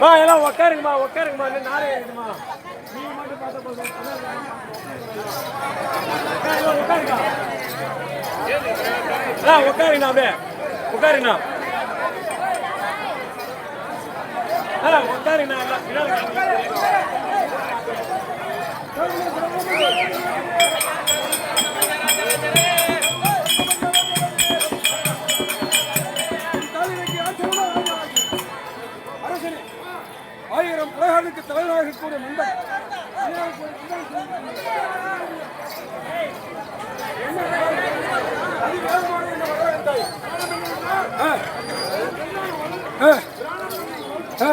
மா எல்லாம் உக்காருங்கம்மா உக்காருங்கம்மா இல்லை நாளே இருக்குமா நீங்கள் மட்டும் பார்த்தா போதும். உட்காருங்க, உட்காருங்க ஆ உட்காருங்கண்ணா அப்படியே. உட்காருங்கண்ணா ஆ உட்காருங்கண்ணா எல்லாம் ஆயிரம் பிரகாரத்துக்கு தலைவராக இருக்கக்கூடிய நண்பன் ஆ. ஆ. ஆ.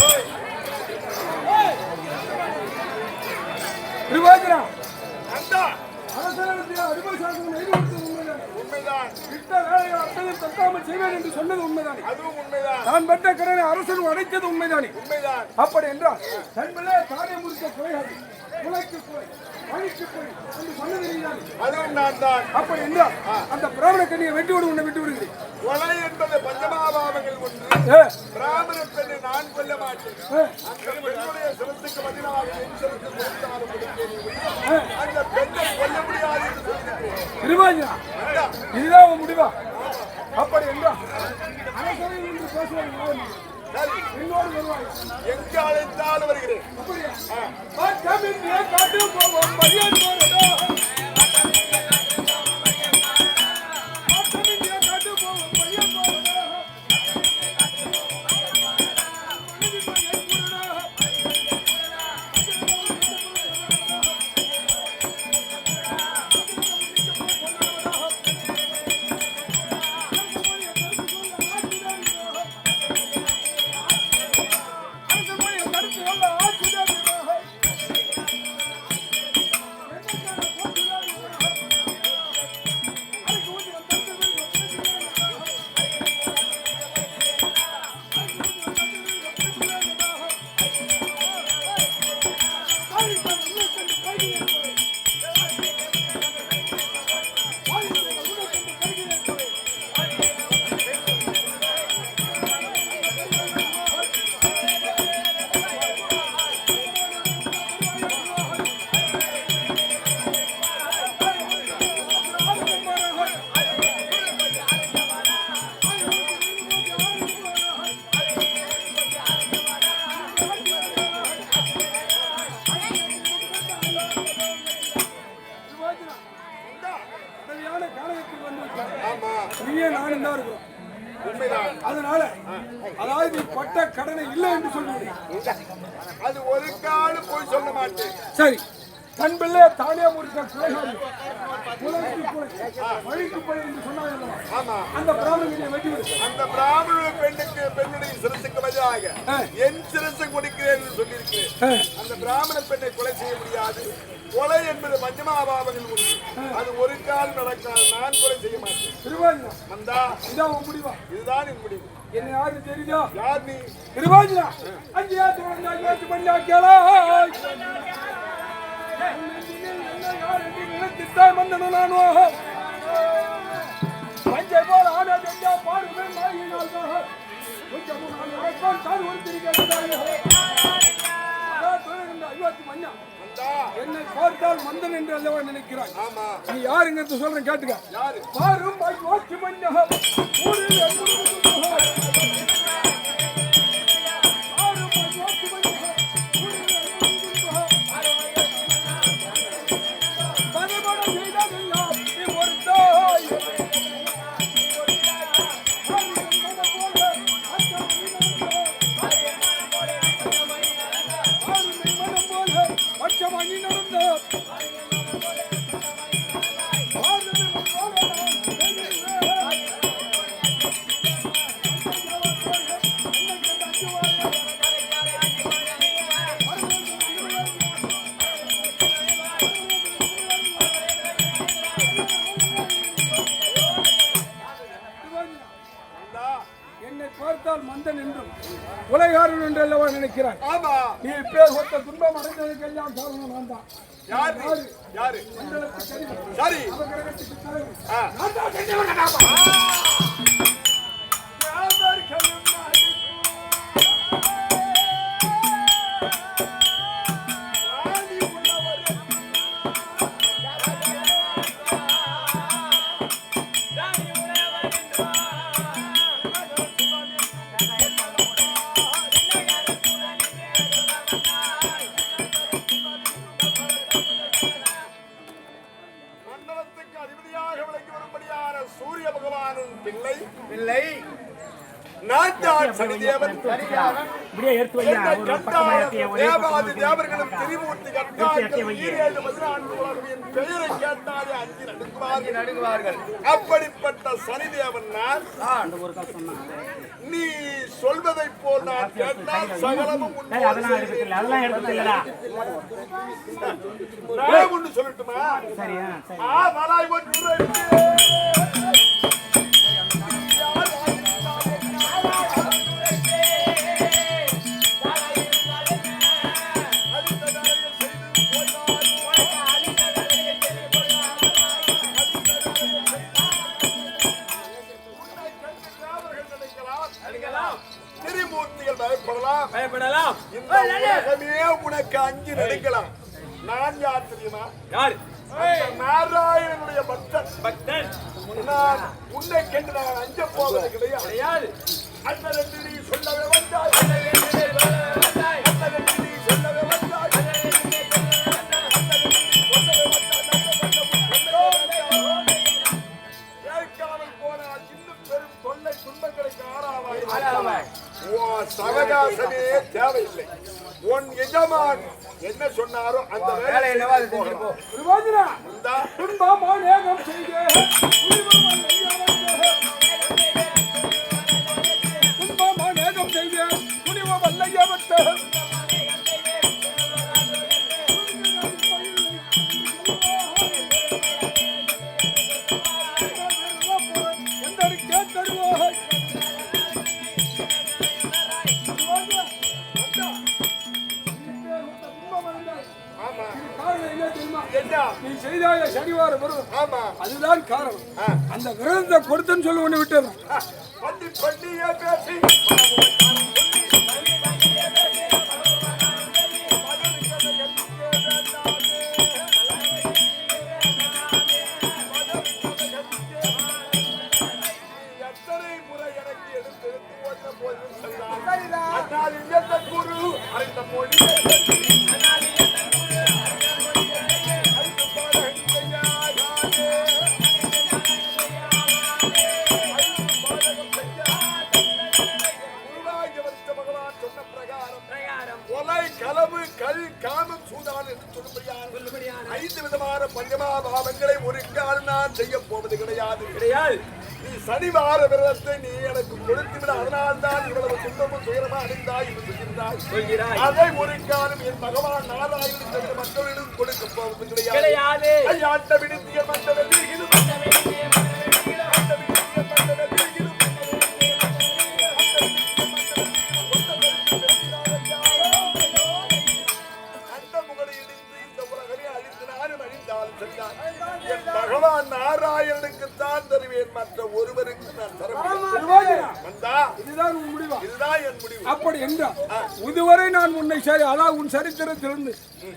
திருவாதிரா அரசாங்கத்தில் அடிமைசாசனம் நெறிவேற்றுவது உண்மைதான். உண்மைதான் இட்ட தட்டாமல் செய்வேன் என்று சொன்னது உண்மைதானே? அதுவும் உண்மைதான். நான் பெற்ற கடனை அரசன் அடைத்தது உண்மைதானே? உண்மைதான். அப்படி என்றால் தன்பிள்ளை தானே முடித்த குறையாது குலைக்கு குறை பழிக்கு குறை என்று சொன்னது நீதானே? அதுவும் நான் தான். அப்படி என்றால் அந்த பிராமண கண்ணியை வெட்டி விடு உன்னை விட்டு விடுகிறேன் கொலை என்பது பஞ்சமாபாவங்கள் ஒன்று. பிராமண பெண்ணை நான் கொல்ல மாட்டேன். அந்த பெண்ணுடைய சிரத்துக்கு பதிலாக என் சிரத்து கொடுத்தாலும் கொடுப்பேன் ஒழிய, அந்த பெண்ணை கொல்ல முடியாது இதுதான் உன் முடிவா? அப்படி என்றால் அரசவையில் இன்று பேசுவது நியாயம் எங்கு அழைத்தாலும் வருகிறேன் உதவியான சரி. தன் பிள்ளை தானே குலைக்கு குலை வழிக்கு போய் என்று சொன்னாங்க அந்த பிராமணனை வெட்டி விடு அந்த பிராமண பெண்ணுக்கு பெண்ணுடைய சிரசுக்கு பதிலாக. என் சிரசை கொடுக்கிறேன் என்று சொல்லியிருக்கிறேன். அந்த பிராமண பெண்ணை கொலை செய்ய முடியாது. கொலை என்பது பஞ்சமாபாவங்கள் உண்டு அது ஒரு கால் நடக்காது. நான் கொலை செய்ய மாட்டேன். உன் முடிவா? இதுதான் என் முடிவு. என்ன யாரு தெரியுதா? யார் நீ? திருவாஜினா அஞ்சு ஆத்து வந்து பண்ணி ஆக்கியாலா நினைத்துத்தான் வந்தனும் நானோ பஞ்சை போல ஆனா தெரியா பாடுமே நாயினால் தான் கொஞ்சமும் நான் உழைப்பான் தான் ஒரு ஐயோத்தி மஞ்சா மந்தா என்னை பார்த்தால் மந்தன் என்று அல்லவா நினைக்கிறாய்? ஆமா. நீ யாருங்கிறது சொல்றேன் கேட்டுக்க. யாரு? பாரும் ஐயோத்தி மஞ்சா ஊரில் அந்தன் என்றும் உலகாரன் என்று அல்லவா நினைக்கிறான் நீ பேசத்த துன்பம் அடைந்ததுக்கு எல்லாம் காரணம் நான் தான். யாரு? சரி. பிள்ளை பிள்ளை. தேவர்களும் திரிமூர்த்தி பெயரை கேட்டாலே அஞ்சு நடுங்குவார்கள். நடுங்குவார்கள். அப்படிப்பட்ட சனி தேவன் நீ சொல்வதை போல் கேட்டால் சகலமும் ஒன்று சொல்லட்டுமா உனக்கு அஞ்சு நடிக்கலாம் நான் யார் தெரியுமா? யார்? நாராயணனுடைய பக்தன். பக்தன். உன்னை கேட்டு நான் அஞ்ச போவது கிடையாது அந்த ரெண்டு என்ன சொன்னாரோ அந்த வேலை என்னவா துன்பமோ நேகம் செய்ய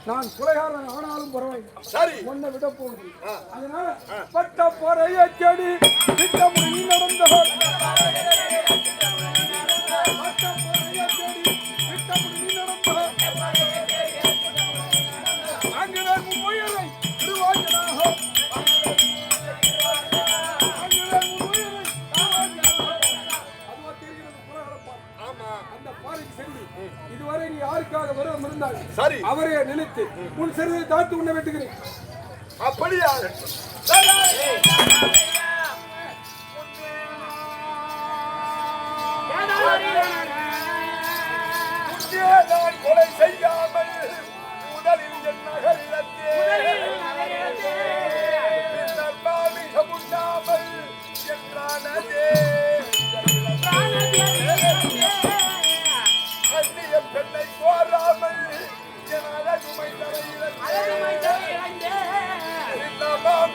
நான் குலைகாரன் ஆனாலும் பரவாயில்லை. உன்னை விட போகுது அதனால பட்ட பொறைய செடி திட்டமுறையில் சரி. அவரை நினைத்து உன் சிறுதை தாழ்த்து உன்னை வெட்டுகிறேன் அப்படியா?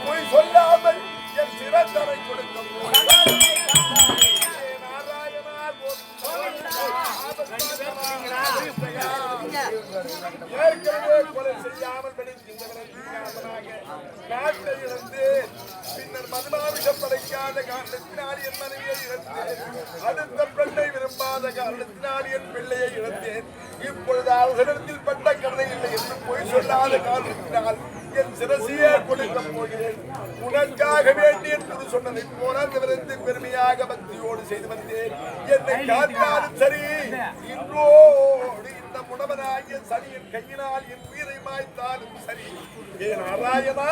பொய் சொல்லாமல் என் சிறந்தரை கொடுத்த ஏற்கனவே கொலை செய்யாமல் பின்னர் மதுமாவிடம் படைக்காத காரணத்தினால் என் மனைவியை இழந்தேன் அடுத்த விரும்பாத காரணத்தினால் என் பிள்ளையை இழந்தேன். இப்பொழுது அவர்களிடத்தில் பட்ட கருணை இல்லை என்று பொய் சொல்லாத காரணத்தினால் என் சிரசியே கொடுக்க போகிறேன். உனக்காக வேண்டி என்று சொன்னதை போல விவரத்து பெருமையாக பக்தியோடு செய்து வந்தேன். என்னை காத்தாலும் சரி. இன்றோடு இந்த முடவனாகிய சனியின் கையினால் என் உயிரை மாய்த்தாலும் சரி. ஏ நாராயணா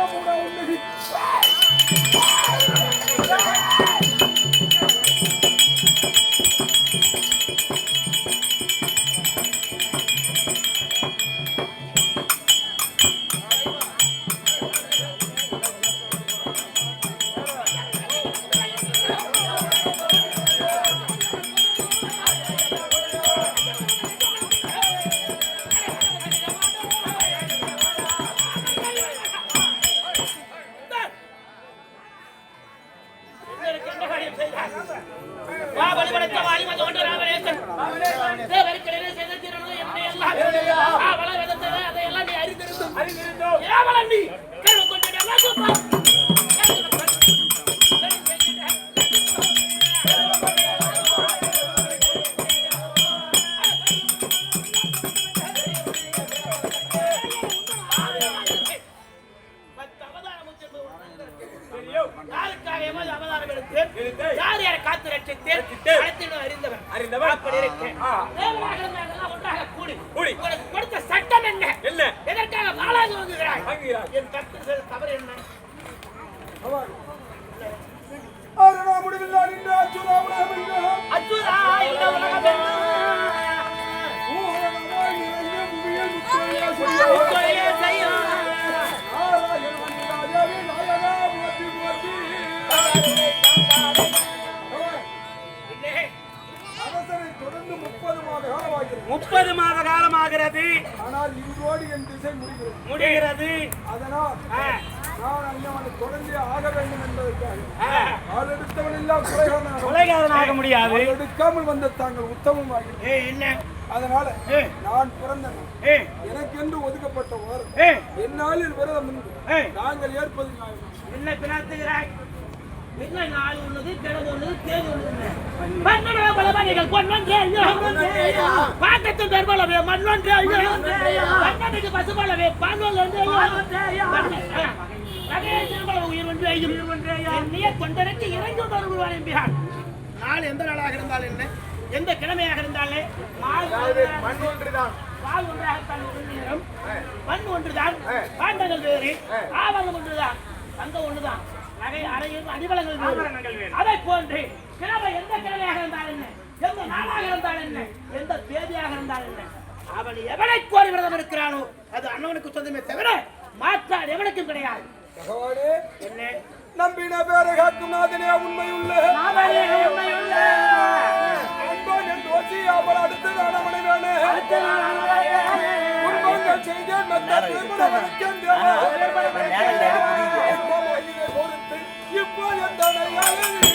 நீயும் மகன் முப்பது மாத மாத காலமாகிறது. ஆனால் இன்றோடு என் திசை முடிகிறது. முடிகிறது. அதனால் நான் அண்ணவனை தொடர்ந்தே ஆக வேண்டும் என்பதற்காக. ஆ. ஆளெடுத்தவன் எல்லாம் குறைகாரனாக கொலைகாரனாக முடியாது. எடுக்காமல் வந்த தாங்கள் உத்தமமாகிறது ஏய் இல்ல. அதனால. நான் பிறந்தவன் ஏய் எனக்கென்று ஒதுக்கப்பட்ட வாரம் ஏய் என்னாலில் விரதம் நாங்கள் ஏற்பது. என்ன பிணத்துகிறாய்? என்ன நாள் உள்ளது கிழமை உள்ளது தேதி உள்ளது பன்னெண்டு பலவானிகள் பொன்னொன்றே ஐயோ பாட்டத்து பெருமளவே மண்ணொன்றே ஐயோ. பன்னெண்டுக்கு பசுமளவே பால்வல் தொண்டனுக்கு இறை நாள்தோறும் உருவான எம்பிரான். நாள் எந்த நாளாக இருந்தால் என்ன? எந்த கிழமையாக இருந்தாலே மண் ஒன்றுதான். பால் ஒன்றாகத்தான் மண் ஒன்றுதான் பாண்டங்கள் வேறு ஆவரணம் ஒன்றுதான் தங்கம் ஒன்றுதான். நகை அறையும் அடிவளங்கள் அதை போன்று கிழமை எந்த கிழமையாக இருந்தால் என்ன? எந்த நாளாக இருந்தால் என்ன? எந்த தேதியாக இருந்தால் என்ன? அவன் எவனை கோரி விரதம் இருக்கிறானோ அது அண்ணவனுக்கு சொந்தமே தவிர மாற்றால் எவனுக்கும் கிடையாது. என்ன? நம்பின பேரை காக்கும் நாதனே அவள் அடுத்து நடமனை இப்போ எந்த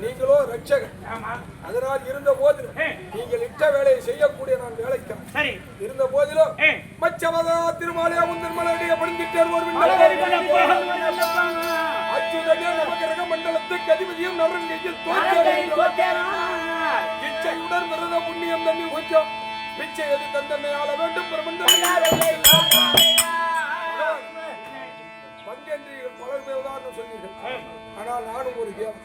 நீங்களோ ரட்சகர் ஆமா. அதனால் இருந்த போதிலும் ஏய். நீங்கள் இட்ட வேலையை செய்யக்கூடிய நான் வேலைக்கான் சரி. இருந்த போதிலும் ஏய். மச்சமதா திருமாலியா முந்தன்மலைய படிந்திட்டேன் ஒரு. அச்சுதனே நவகிரக மண்டலத்துக்கு அதிபதியும் நரன் கையில் அழகை தோற்ற தோற்றேனாய். இச்சையுடன் விரத புண்ணியம் தண்ணி கொஞ்சம் பிச்சை எது தந்தனை ஆள வேண்டும் பிரபந்தம் பங்கேற்றீர்கள் பலர் பேர் உதாரணம் சொன்னீர்கள் ஆனால் நானும் ஒரு தேவன்.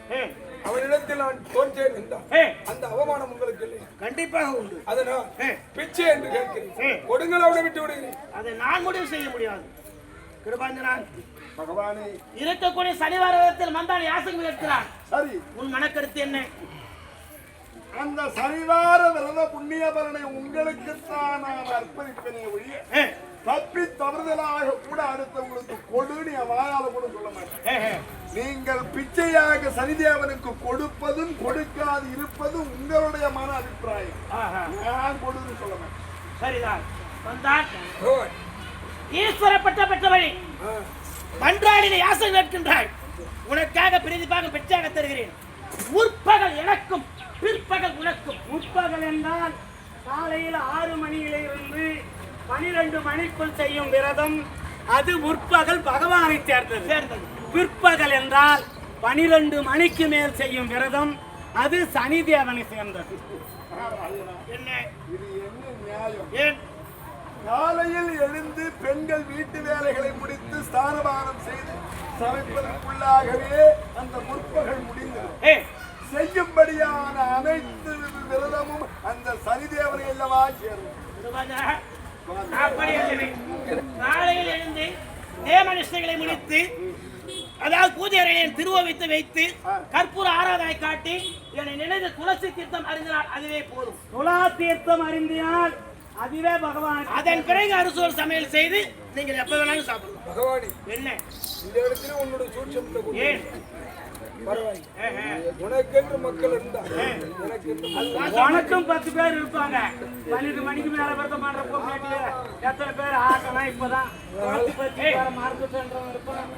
அவனிடத்தில் நான் தோன்றேன் என்றான் அந்த அவமானம் உங்களுக்கு இல்லை. கண்டிப்பாக உண்டு. அதனால் ஏய், பிச்சை என்று கேட்கிறேன். கொடுங்கள் அவனை விட்டு விடுகிறேன். அதை நான் முடிவு செய்ய முடியாது. கிருபாஞ்சனான் பகவானே. இருக்கக்கூடிய சனிவாரத்தில் மந்தான் யாசகம் கேட்கிறான் சரி. உன் மனக்கருத்து என்ன? அந்த சரிவார விரத புண்ணியபலனை உங்களுக்குத்தான் நான் அர்ப்பணிப்பேனே ஒழிய தப்பி தவறுதலாக கூட அடுத்தவங்களுக்கு கொடுன்னு என் வாயால கூட சொல்ல மாட்டேன். நீங்கள் பிச்சையாக சனிதேவனுக்கு கொடுப்பதும் கொடுக்காது இருப்பதும் உங்களுடைய மன அபிப்பிராயம். ஆஹா, நான் கொடுன்னு சொல்ல மாட்டேன். சரிதான். வந்தான் பகவான், ஈஸ்வரப்பட்ட பெற்றவழி ஆ, மன்றாடின யாசகம் கேட்கின்றாய். உனக்காக பிரதிபாக பெற்றாக தருகிறேன். முற்பகல் எனக்கும் பிற்பகல் உனக்கும் முற்பகல் என்றால் காலையில் ஆறு மணியிலிருந்து பனிரெண்டு மணிக்குள் செய்யும் விரதம் அது முற்பகல் பகவானை சேர்ந்தது. சேர்ந்தது. பிற்பகல் என்றால் பனிரெண்டு மணிக்கு மேல் செய்யும் விரதம் அது சனி தேவனை சேர்ந்தது. என்ன? இது என்ன நியாயம்? ஏன்? காலையில் எழுந்து பெண்கள் வீட்டு வேலைகளை முடித்து ஸ்தானபானம் செய்து சமைப்பதற்குள்ளாகவே அந்த முற்பகல் முடிந்தது. செய்யும்படியான அனைத்து விரதமும் அந்த சனிதேவனை அல்லவா சேரும் சுபாஜா, அப்படி இல்லை. காலையில் எழுந்து தேமனிஷ்டைகளை முடித்து அதாவது பூஜை அறையில் திருவோவித்து வைத்து கற்பூர ஆராதனை காட்டி என்னை நினைந்து துளசி தீர்த்தம் அறிந்தினால் அதுவே போதும் துலா தீர்த்தம் அறிந்தினால் அதுவே பகவான் அதன் பிறகு அறுசுவர் சமையல் செய்து நீங்கள் எப்ப வேணாலும் சாப்பிடலாம் பகவானே என்ன இந்த இடத்துல உன்னோட சூட்சமத்தை கொண்டு ஏன். உனக்கென்று மக்கள் இருந்தா உனக்கும் பத்து பேர் இருப்பாங்க. பன்னெண்டு மணிக்கு மேல விரதம் பண்றப்போ கேட்டிய எத்தனை பேர் ஆக்கலாம் இப்பதான்? பத்து பத்து பேர் மறந்துட்டேன்றவங்க இருப்பான்.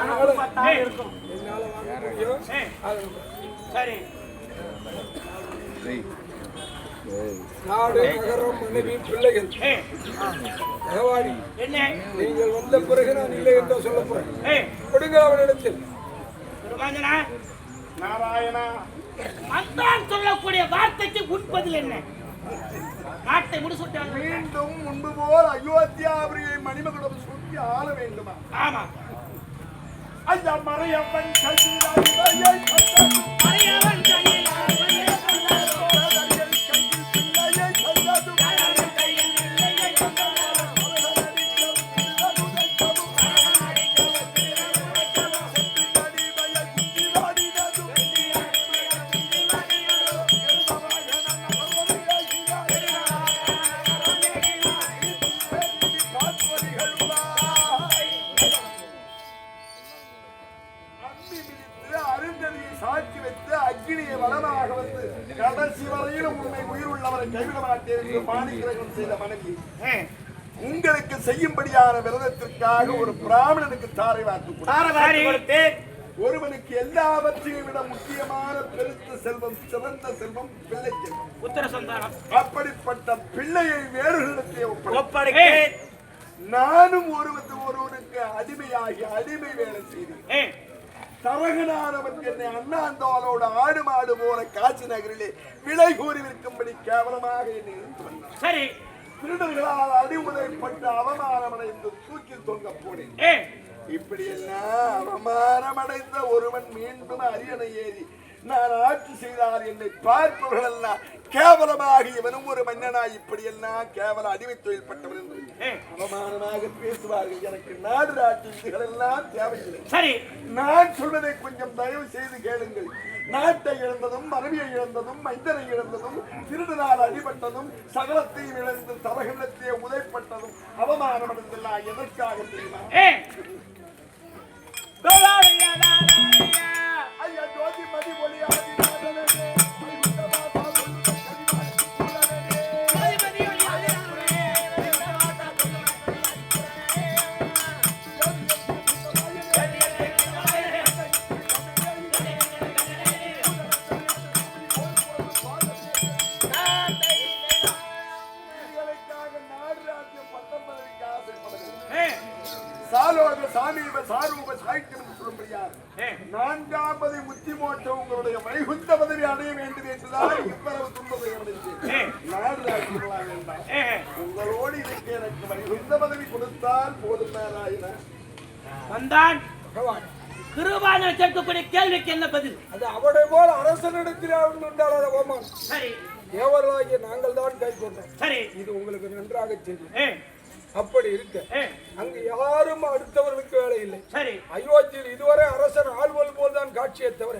உனக்கும் பத்தாயிரம் இருக்கும். என்னால வாங்க முடியும்? ஏய், அது சரி. நாடு நகரம் மனைவி பிள்ளைகள். நீங்கள் வந்த பிறகு நான் இல்லை என்று சொல்ல போறேன். கொடுங்க அவனிடத்தில். குருபாஞ்சனா நாராயணா. மந்தான் சொல்லக்கூடிய வார்த்தைக்கு உட்பதில் என்ன? நாட்டை முடிசுட்டாங்க மீண்டும் முன்பு போல் அயோத்தியாபுரியை மணிமகுடம் சுற்றி ஆள வேண்டுமா? ஆமா. ஐயா மறையப்பன் கல்வியை மறையவன் செல்வம் பிள்ளை செல்வம். உத்தர சந்தானம். அப்படிப்பட்ட பிள்ளையை ஒப்படை ஒப்படைக்கு நானும் ஒருவருக்கு ஒருவனுக்கு அடிமையாகி அடிமை வேலை செய்தேன். தரகனானவன் என்னை அண்ணாந்தோலோட ஆடு மாடு போல காட்சி நகரிலே விலை கூறி விற்கும்படி கேவலமாக என்னை சரி. திருடர்களால் அடிமுறைப்பட்டு அவமானமடைந்து தூக்கில் தொங்க போனேன். இப்படி எல்லாம் அவமானமடைந்த ஒருவன் மீண்டும் அரியணை ஏறி நான் ஆட்சி செய்தால் என்னை பார்ப்பவர்கள் எல்லாம் கேவலமாக இவனும் ஒரு மன்னனாய் இப்படி எல்லாம் கேவல அடிமை தொழில் பட்டவன் என்று அவமானமாக பேசுவார்கள். எனக்கு நாடு இதுகள் எல்லாம் தேவையில்லை. சரி. நான் சொல்வதை கொஞ்சம் தயவு செய்து கேளுங்கள். நாட்டை இழந்ததும் மனைவியை இழந்ததும் மைந்தனை இழந்ததும் திருடனால் அடிபட்டதும் சகலத்தையும் இழந்து தரகணத்தையே உதைப்பட்டதும் அவமானம் அடைந்தெல்லாம் எதற்காக தெரியுமா? Boliade, Badi Boliade. உங்களோடு இருக்க எனக்கு பதவி கொடுத்தால் போதும் நாராயண. வந்தான். கிருபான கேட்கக்கூடிய கேள்விக்கு என்ன பதில்? அது அவனை போல அரசனிடத்தில் உண்டான ஓமான் சரி. தேவர்களாகிய நாங்கள் தான் கை கொண்டோம். சரி. இது உங்களுக்கு நன்றாக தெரியும். அப்படி இருக்க அங்கு யாரும் அடுத்தவர்களுக்கு வேலை இல்லை. சரி. அயோத்தியில் இதுவரை அரசன் ஆள்வல் போல் தான் காட்சியை தவிர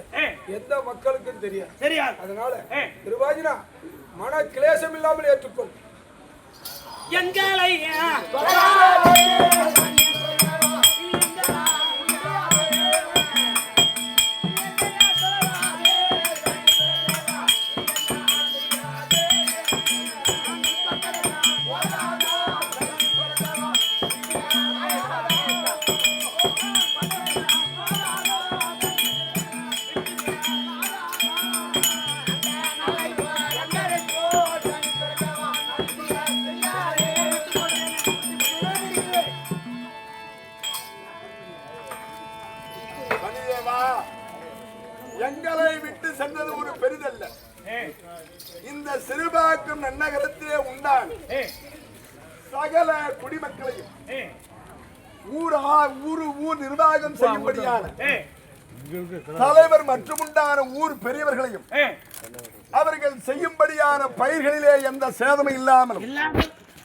எந்த மக்களுக்கும் தெரியாது. தெரியாது. அதனால. திருவாஜினா மன கிளேசம் இல்லாமல் ஏற்றுக்கொள். எங்களை தலைவர் மற்றும் உண்டான ஊர் பெரியவர்களையும் அவர்கள் செய்யும்படியான பயிர்களிலே எந்த சேதமும் இல்லாமல்